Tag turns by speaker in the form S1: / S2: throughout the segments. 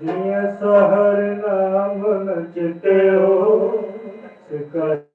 S1: ਜਿയ ਸਹਰ ਨਾਮ ਚਿਤਿਓ ਸਿਕਰ ਪਿਆਰ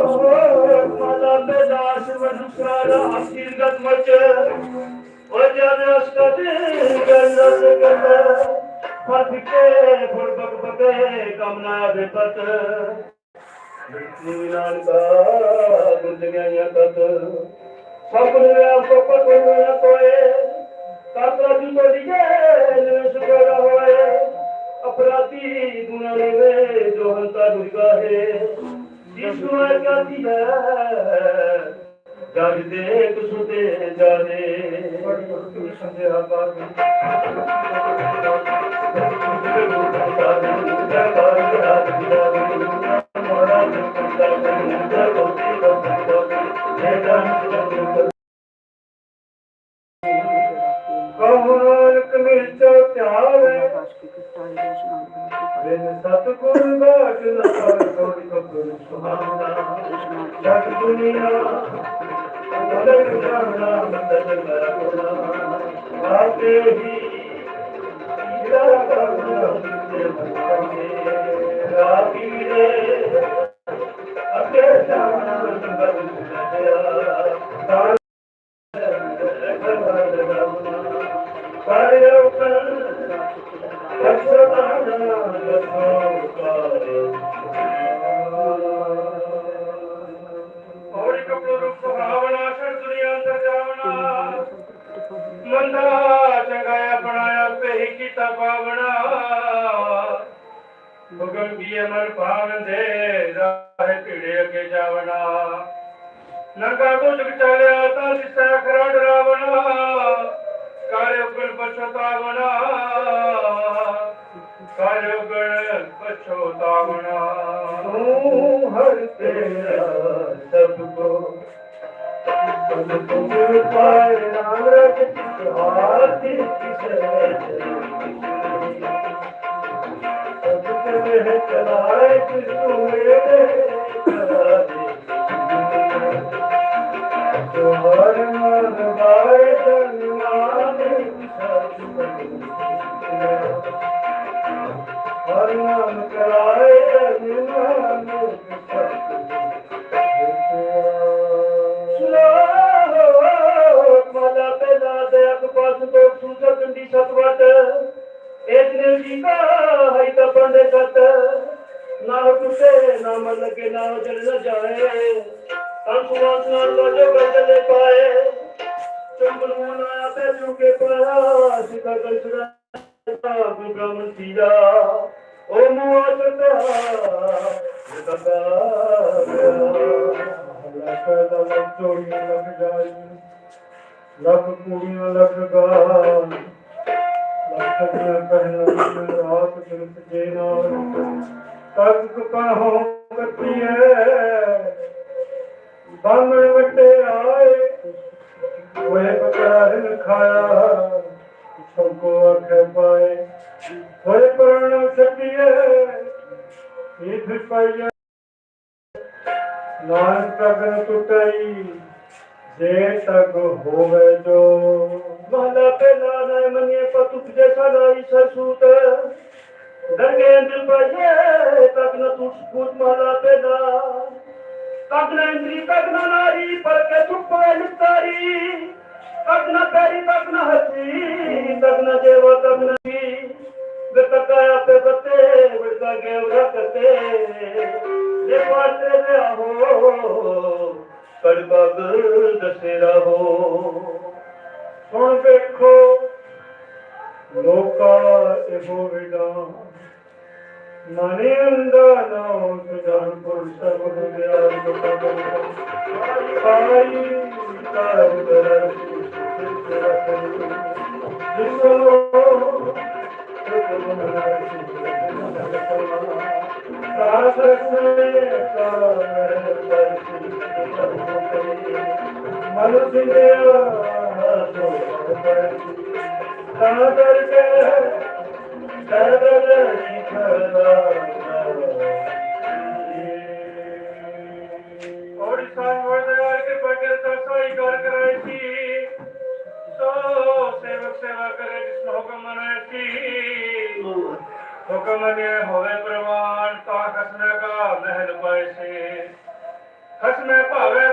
S1: او رت ملا بے داش و دوسرا دا اصل گت او جادے اس کا دے گن لاس کنا پھڑ کے فور بغ پتے کمنا دے پت نکی لال کا دنیایاں تے سب نے آپ کو کوئی نہ کوئی کتر جتو دیجے لشکر ہوے ਜਿਸ ਨੂੰ ਇਹ ਕਹਤੀ ਹੈ ਜਗ ਦੇ ਕੁਸੁਤੇ ਜਾਣੇ ਬੜੀ ਬੜੀ ਸੰਧਿਆ ਬਾਗ ਕਮਰਕ ਮਿਲਚੋ ਧਿਆਵੇ ਬਿਨ ਸਤਗੁਰ ਬਾਟ ਨ ਕਰ ਕੋਈ ਕਬਰ ਸੁਹਾਵਣਾ ਜਗ ਦੁਨੀਆ ਮਦਦ ਕਰਨਾ ਮਦਦ ਕਰਨਾ ਆਪੇ ਹੀ। Beni satguru başına koy kapını suhana Şak dünya Dolar cana mandal marona Vatehi İlâ kavna Rabire Akeşana mandal suhana ਮੰਦਾ ਚੰਗਾਇਆ ਬਣਾਇਆ ਤੇ ਕੀਤਾ ਪਾਵਣਾ ਭਗਨ ਕੀ ਅਮਰ ਭਾਵਨ ਦੇ ਰਾਹ ਭੀੜੇ ਅੱਗੇ ਜਾਵਣਾ ਨੰਗਾ ਤੋਂ ਜਗ ਤਾਂ ਦਿਸਾ ਖਰਾ ਡਰਾਵਣਾ ਕਾਰੇ ਉਗਣ ਪਛਤਾਵਣਾ ਕਾਰੇ ਉਗਣ छो गण तू हरते सब को फल तुम पर सब चलाए कृष्ण मेरे ਟੁੱਟੇ ਨਾ ਮਨ ਲਗੇ ਨਾ ਜਲ ਨ ਜਾਏ। ਅੰਸੁਆਸ ਨਾਲ ਲੋਜੋ ਬਦਲੇ ਪਾਏ। ਚੰਬਲ ਮੋਨਾ ਆਪੇ ਚੁਕੇ ਪਾਇਆ। ਸਿਕਾ ਕੰਸਰਾ ਗੁਗਮ ਸੀਰਾ। ਓ ਮੂਆ ਜਤਦਾ ਲੱਖ ਦਾ ਚੋਰੀਆਂ ਲੱਗ ਜਾਈ ਲੱਖ ਕੁੜੀਆਂ ਲੱਗ ਗਾ ਲੱਖ ਦੀਆਂ ਪਹਿਲਾਂ ਰਾਤ ਦਿਨ ਜੇ ਨਾਲ ਤੱਕ ਕਹੋ ਕੱਤੀਏ ਬਾਮਣ ਵਟੇ ਆਏ, ਹੋਏ ਪਕਾਰ ਖਾਇਆ, ਸਭ ਕੋ ਆਖੇ ਪਾਏ। ਹੋਏ ਪ੍ਰਣ ਸਤੀਏ ਇਹ ਪਾਈਏ ਨਾਨਕ ਤਗਨ ਟੁੱਟਈ, ਜੇ ਤਗ ਹੋਵੇ ਜੋ। ਮਾਲਾ ਪਹਿਲਾ ਨਾ ਮਨੇ ਪਤੁਕ ਜੈਸਾ ਲਾਈ डर गए दिल पर ये तक न सूझ बूझ माला पैदा तक न इंद्री
S2: तक न नारी पर के चुप निस्तारी तक न पैरी तक न हसी तक न देवा तक न वे तकाया पे बते बिड़का के उड़ा करते ये पात्र में आहो कड़बग दसेरा हो सुन देखो எப்போவிடம் மணியந்தானோதான் மனசிலே தாதர்கே ਹੁਕਮ ਨੇ ਹੋਵੇ ਪ੍ਰਮਾਣ ਤਾਂ ਖਸਮੇ ਕਾ ਮਹਿਲ ਪਾਇ ਸੇ। ਖਸਮੇ ਭਾਵੇ